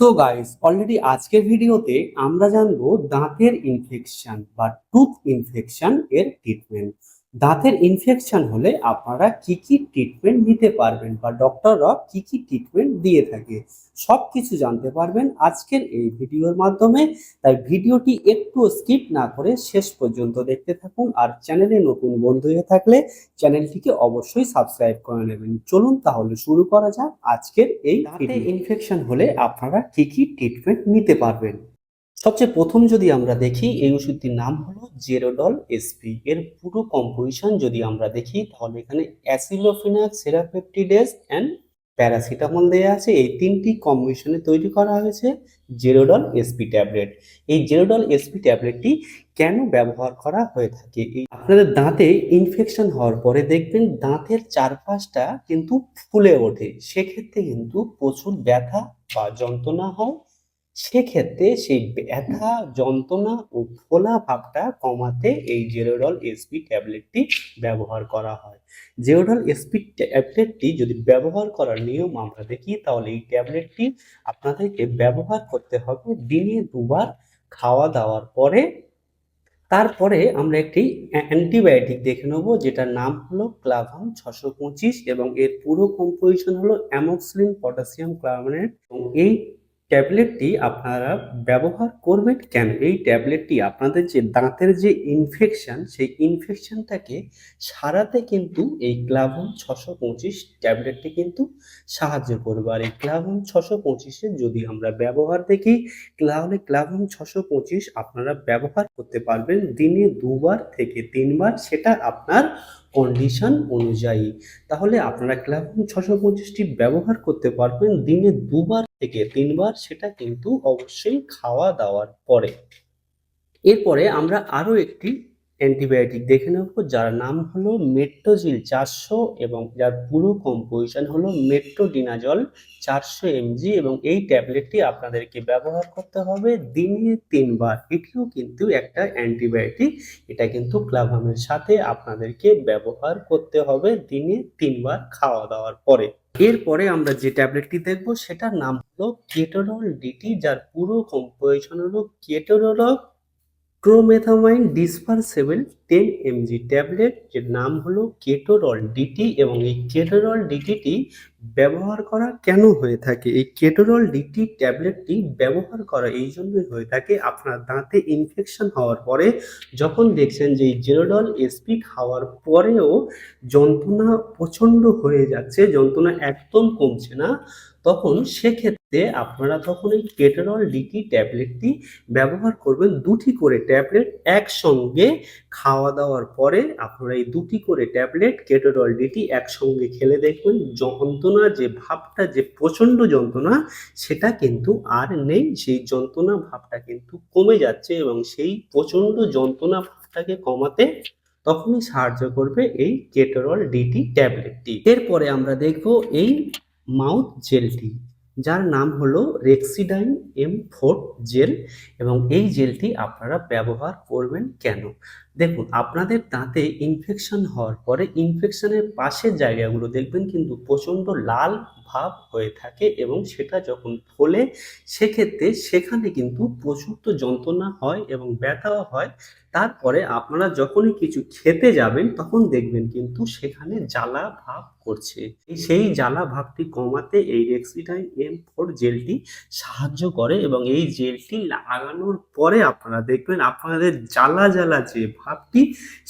তো guys already আজকের ভিডিওতে আমরা জানব দাঁতের ইনফেকশন বা টুথ ইনফেকশন এর ট্রিটমেন্ট দাঁতের ইনফেকশন হলে আপনারা কি কি ট্রিটমেন্ট নিতে পারবেন বা ডক্টররা কি কি ট্রিটমেন্ট দিয়ে থাকে সব কিছু জানতে পারবেন আজকের এই ভিডিওর মাধ্যমে। তাই ভিডিওটি একটু স্কিপ না করে শেষ পর্যন্ত দেখতে থাকুন আর চ্যানেলে নতুন বন্ধু হয়ে থাকলে চ্যানেলটিকে অবশ্যই সাবস্ক্রাইব করে নেবেন। চলুন তাহলে শুরু করা যাক আজকের এই দাঁতে ইনফেকশন হলে আপনারা কি কি ট্রিটমেন্ট নিতে পারবেন? সবচেয়ে প্রথম যদি আমরা দেখি, এই ওষুধটির নাম হলো জেরোডল এসপি এর পুরো কম্পোজিশন যদি আমরা দেখি, তাহলে এখানে অ্যাসিলোফিনাক সেরাপেপটিডেস অ্যান্ড প্যারাসিটামল দেওয়া আছে। এই তিনটি কম্বিনেশনে তৈরি করা হয়েছে জেরোডল এসপি ট্যাবলেট এই জেরোডল এসপি ট্যাবলেটটি কেন ব্যবহার করা হয়ে থাকে? এই আপনাদের দাঁতে ইনফেকশন হওয়ার পরে দেখবেন দাঁতের চারপাশটা কিন্তু ফুলে ওঠে। সেক্ষেত্রে কিন্তু প্রচুর ব্যথা বা যন্ত্রণা হয়। সেক্ষেত্রে সেই ব্যথা, যন্ত্রণা ও ফোলা ভাবটা কমাতে এই জেরোডল এসপি ট্যাবলেটটি ব্যবহার করা হয়। জেরোডল এসপি ট্যাবলেটটি যদি ব্যবহার করার নিয়ম আমরা দেখি, তাহলে এই ট্যাবলেটটি আপনাদেরকে ব্যবহার করতে হবে দিনে দুবার খাওয়া দাওয়ার পরে। তারপরে আমরা একটি অ্যান্টিবায়োটিক দেখে নেব, যেটার নাম হলো ক্লাভাম ছশো পঁচিশ এবং এর পুরো কম্পোজিশন হলো অ্যামোক্সিলিন, পটাশিয়াম ক্লার্বনেট এবং এই ট্যাবলেটটি আপনারা ব্যবহার করবেন কেন? এই ট্যাবলেটটি আপনাদের যে দাঁতের যে ইনফেকশান সেই ইনফেকশানটাকে সারাতে কিন্তু এই ক্লাভন ছশো পঁচিশ ট্যাবলেটটি কিন্তু সাহায্য করবে। আর এই ক্লাভন ছশো পঁচিশের যদি আমরা ব্যবহার দেখি, তাহলে ক্লাভন ছশো পঁচিশ আপনারা ব্যবহার করতে পারবেন দিনে দুবার থেকে তিনবার, সেটা আপনার কন্ডিশন অনুযায়ী। তাহলে আপনারা ক্লাভন ছশো পঁচিশটি ব্যবহার করতে পারবেন দিনে দুবার থেকে তিনবার সেটা কিন্তু অবশ্যই খাওয়া দাওয়ার পরে। এরপরে আমরা আরও একটি অ্যান্টিবায়োটিক দেখে নেব, যার নাম হলো মেট্রোজিল চারশো এবং যার পুরো কম্পোজিশন হলো মেট্রোডিনাজল চারশো এমজি এবং এই ট্যাবলেটটি আপনাদেরকে ব্যবহার করতে হবে দিনে তিনবার। এটিও কিন্তু একটা অ্যান্টিবায়োটিক, এটা কিন্তু ক্লাভামের সাথে আপনাদেরকে ব্যবহার করতে হবে দিনে তিনবার খাওয়া দাওয়ার পরে। এরপরে আমরা যে ট্যাবলেটটি দেখব, সেটার নাম হলো কেটোরল ডিটি, যার পুরো কম্পোজিশন হলো ketorolac tromethamine dispersible ten mg tablet এর নাম হলো কেটোরল ডিটি এবং এই কেটোরল ডিটিটি ব্যবহার করা কেন হয়ে থাকে? এই কেটোরল ডিটি ট্যাবলেটটি ব্যবহার করা এই জন্যই হয়ে থাকে আপনার দাঁতে ইনফেকশন হওয়ার পরে যখন দেখছেন যে এই জেরোডল এসপি খাওয়ার পরেও যন্ত্রণা প্রচণ্ড হয়ে যাচ্ছে, যন্ত্রণা একদম কমছে না, তখন সেক্ষেত্রে আপনারা তখন এই কেটোরল ডিটি ট্যাবলেটটি ব্যবহার করবেন দুটি করে ট্যাবলেট একসঙ্গে খাওয়া দাওয়ার পরে আপনারা এই দুটি করে ট্যাবলেট কেটোরল ডিটি একসঙ্গে খেলে দেখবেন যন্ত্রণা যে ভাবটা যে প্রচণ্ড যন্ত্রণা সেটা কিন্তু আর নেই। সেই যন্ত্রণা ভাবটা কিন্তু কমে যাচ্ছে এবং সেই প্রচণ্ড যন্ত্রণা ভাবটাকে কমাতে তখনই সাহায্য করবে এই কেটোরল ডিটি ট্যাবলেটটি। এরপরে আমরা দেখব এই মাউথ জেলটি। যার নাম হলো রেক্সিডাইন এম ফোর জেল এবং এই জেলটি আপনারা ব্যবহার করবেন কেন? দেখুন, আপনাদের দাঁতে ইনফেকশন হওয়ার পরে ইনফেকশনের পাশের জায়গাগুলো দেখবেন কিন্তু প্রচণ্ড লাল ভাব হয়ে থাকে এবং সেটা যখন ফোলে, সেক্ষেত্রে সেখানে কিন্তু প্রচুর তো যন্ত্রণা হয় এবং ব্যথাও হয়। তারপরে আপনারা যখনই কিছু খেতে যাবেন, তখন দেখবেন কিন্তু সেখানে জ্বালা ভাব করছে। সেই জ্বালা ভাবটি কমাতে এই রেক্সিডাইন এম ফোর জেলটি সাহায্য করে এবং এই জেলটি লাগানোর পরে আপনারা দেখবেন, আপনাদের জ্বালা জ্বালা যে ভাবটি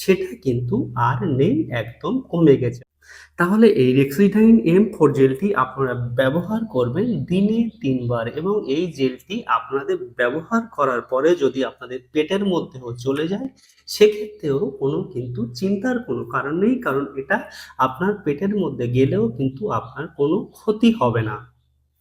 সেটা কিন্তু আর নেই, একদম কমে গেছে। তাহলে এই রেক্সিডাইন এম ফোর জেলটি আপনারা ব্যবহার করবেন দিনে তিনবার এবং এই জেলটি আপনাদের ব্যবহার করার পরে যদি আপনাদের পেটের মধ্যেও চলে যায়, সেক্ষেত্রেও কোনো কিন্তু চিন্তার কোনো কারণ নেই, কারণ এটা আপনার পেটের মধ্যে গেলেও কিন্তু আপনার কোনো ক্ষতি হবে না।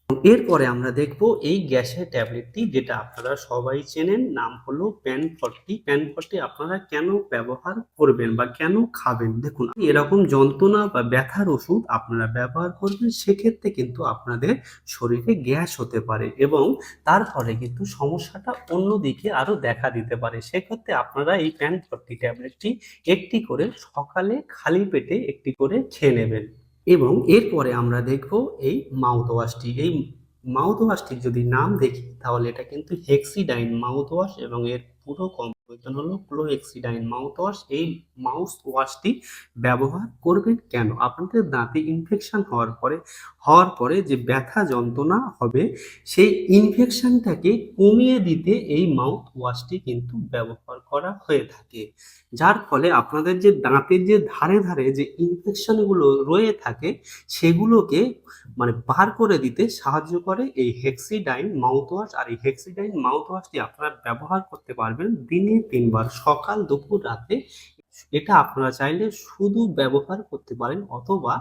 এরপরে আমরা দেখব এই গ্যাসের ট্যাবলেটটি যেটা আপনারা সবাই চেনেন, নাম হলো প্যান ফর্টি প্যান ফর্টি আপনারা কেন ব্যবহার করবেন বা কেন খাবেন? দেখুন, এরকম যন্ত্রণা বা ব্যথার ওষুধ আপনারা ব্যবহার করবেন, সেক্ষেত্রে কিন্তু আপনাদের শরীরে গ্যাস হতে পারে এবং তার ফলে কিন্তু সমস্যাটা অন্যদিকে আরও দেখা দিতে পারে। সেক্ষেত্রে আপনারা এই প্যান ফর্টি ট্যাবলেটটি একটি করে সকালে খালি পেটে একটি করে খেয়ে নেবেন। এবং এরপরে আমরা দেখব এই মাউথ ওয়াশটি এই মাউথ ওয়াশটির যদি নাম দেখি, তাহলে এটা কিন্তু হেক্সিডাইন মাউথ ওয়াশ এবং এর পুরো কম্পোজিশন হলো ক্লোহেক্সিডাইন মাউথ ওয়াশ এই মাউথ ওয়াশটি ব্যবহার করবেন কেন? আপনাদের দাঁতে ইনফেকশন হওয়ার পরে হওয়ার পরে যে ব্যথা যন্ত্রণা হবে, সেই ইনফেকশনটাকে কমিয়ে দিতে এই মাউথ ওয়াশটি কিন্তু ব্যবহার করা হয়ে থাকে। যার ফলে আপনাদের যে দাঁতের যে ধারে ধারে যে ইনফেকশনগুলো রয়ে থাকে, সেগুলোকে মানে বার করে দিতে সাহায্য করে এই হেক্সিডাইন মাউথ ওয়াশ আর এই হেক্সিডাইন মাউথ ওয়াশটি আপনারা ব্যবহার করতে পারবেন দিনে তিনবার সকাল, দুপুর, রাতে এটা আপনারা চাইলে শুধু ব্যবহার করতে পারেন অথবা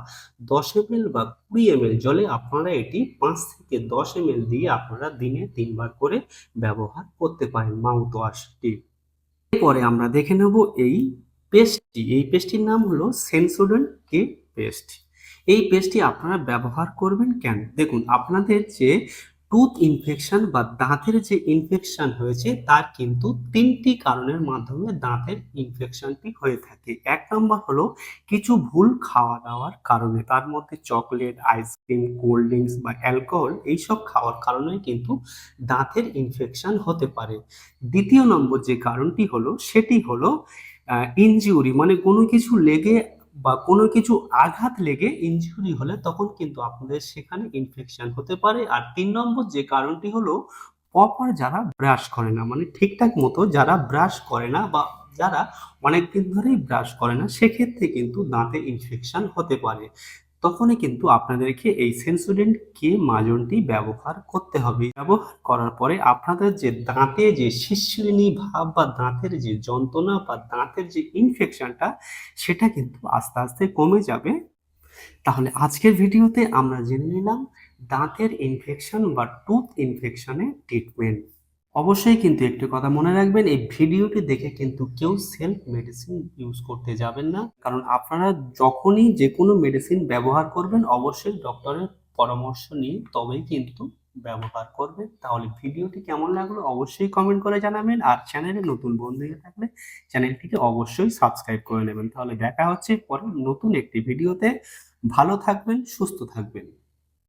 দশ এমএল বা কুড়ি এমএল জলে আপনারা এটি পাঁচ থেকে দশ এমএল দিয়ে আপনারা দিনে তিনবার করে ব্যবহার করতে পারেন মাউথ ওয়াশটি এরপরে আমরা দেখে নেব এই পেস্টটি। এই পেস্টটির নাম হলো সেন্সোডেন্ট কে পেস্ট। এই পেস্টটি আপনারা ব্যবহার করবেন কেন? দেখুন, আপনাদের যে টুথ ইনফেকশন বা দাঁতের যে ইনফেকশন হয়েছে, তার কিন্তু তিনটি কারণের মাধ্যমে দাঁতের ইনফেকশনটি হয়ে থাকে। এক নম্বর হলো কিছু ভুল খাওয়া দাওয়ার কারণে, তার মধ্যে chocolate ice cream cold drinks বা অ্যালকোহল এইসব খাওয়ার কারণে কিন্তু দাঁতের ইনফেকশন হতে পারে। দ্বিতীয় নম্বর যে কারণটি হলো, সেটি হলো ইনজিউরি মানে কোনো কিছু লেগে বা কোনো কিছু আঘাত লেগে ইঞ্জুরি হলে তখন কিন্তু আপনাদের সেখানে ইনফেকশন হতে পারে। আর তিন নম্বর যে কারণটি হলো প্রপার যারা ব্রাশ করে না মানে ঠিকঠাক মতো যারা ব্রাশ করে না বা যারা অনেকদিন ধরেই ব্রাশ করে না, সেক্ষেত্রে কিন্তু দাঁতে ইনফেকশান হতে পারে। তখনই কিন্তু আপনাদেরকে এই সেন্সোডেন্ট কে মাজনটি ব্যবহার করতে হবে। ব্যবহার করার পরে আপনাদের যে দাঁতে যে শিরশিরনি ভাব বা দাঁতের যে যন্ত্রণা বা দাঁতের যে ইনফেকশনটা সেটা কিন্তু আস্তে আস্তে কমে যাবে। তাহলে আজকের ভিডিওতে আমরা জেনে নিলাম দাঁতের ইনফেকশন বা টুথ ইনফেকশনের ট্রিটমেন্ট অবশ্যই কিন্তু একটি কথা মনে রাখবেন, এই ভিডিওটি দেখে কিন্তু কেউ সেলফ মেডিসিন ইউজ করতে যাবেন না। কারণ আপনারা যখনই যে কোনো মেডিসিন ব্যবহার করবেন, অবশ্যই ডক্টরের পরামর্শ নিয়ে তবেই কিন্তু ব্যবহার করবেন। তাহলে ভিডিওটি কেমন লাগল অবশ্যই কমেন্ট করে জানাবেন। আর চ্যানেলে নতুন বন্ধু হয়ে থাকলে চ্যানেলটিকে অবশ্যই সাবস্ক্রাইব করে নেবেন। তাহলে দেখা হচ্ছে পরে নতুন একটি ভিডিওতে। ভালো থাকবেন, সুস্থ থাকবেন।